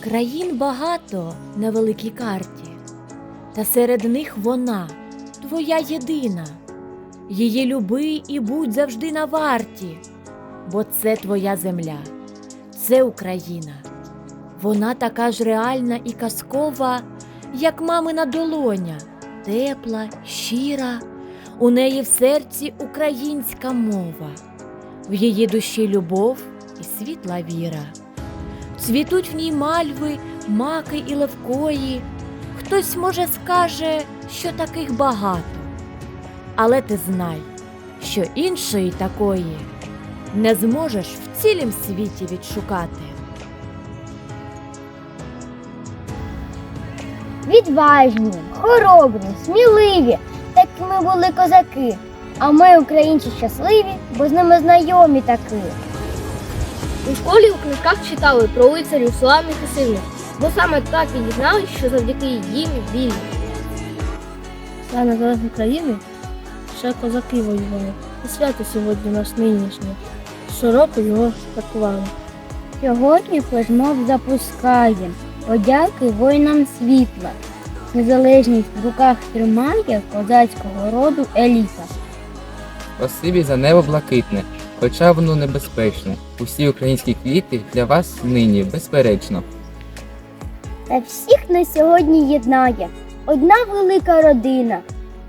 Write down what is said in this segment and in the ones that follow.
Країн багато на великій карті, та серед них вона, твоя єдина. Її люби і будь завжди на варті, бо це твоя земля, це Україна. Вона така ж реальна і казкова, як мамина долоня, тепла, щира, у неї в серці українська мова, в її душі любов і світла віра. Цвітуть в ній мальви, маки і левкої. Хтось, може, скаже, що таких багато. Але ти знай, що іншої такої не зможеш в цілім світі відшукати. Відважні, хоробрі, сміливі, такими були козаки. А ми, українці, щасливі, бо з ними знайомі таки. У школі у книжках читали про лицарів славних і сильних, бо саме так і дізналися, що завдяки їм вільні. За незалежну країну ще козаки воювали. І свято сьогодні наш нинішнє. Щороку його святкували. Сьогодні флешмоб запускає, подяки воїнам світла. Незалежність в руках тримає козацького роду еліта. Спасибі за небо блакитне, хоча воно небезпечне. Усі українські квіти для вас нині безперечно. Та всіх на сьогодні єднає одна велика родина,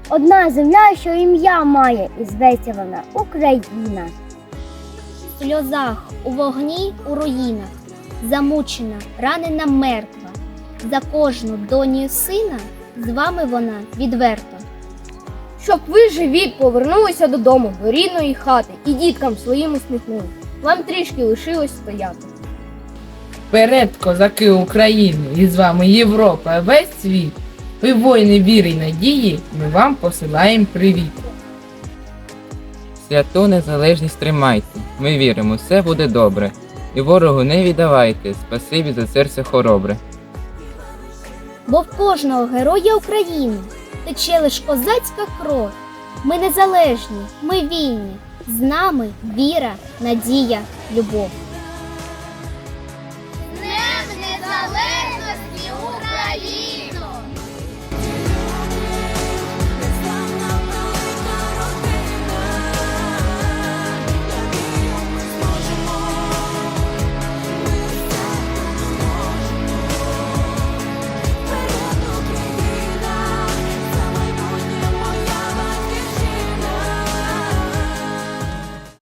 одна земля, що ім'я має, і зветься вона Україна. В сльозах, у вогні, у руїнах, замучена, ранена мертва. За кожну доню сина з вами вона відверто. Щоб ви живі повернулися додому до рідної хати і діткам своїм усміхнули. Вам трішки лишилось стояти. Вперед, козаки України, і з вами Європа, весь світ. Ви воїни віри й надії, ми вам посилаємо привіт. Свято незалежність тримайте, ми віримо, все буде добре. І ворогу не віддавайте, спасибі за серце хоробре. Бо в кожного героя України тече лиш козацька кров. Ми незалежні, ми вільні, з нами віра, надія, любов.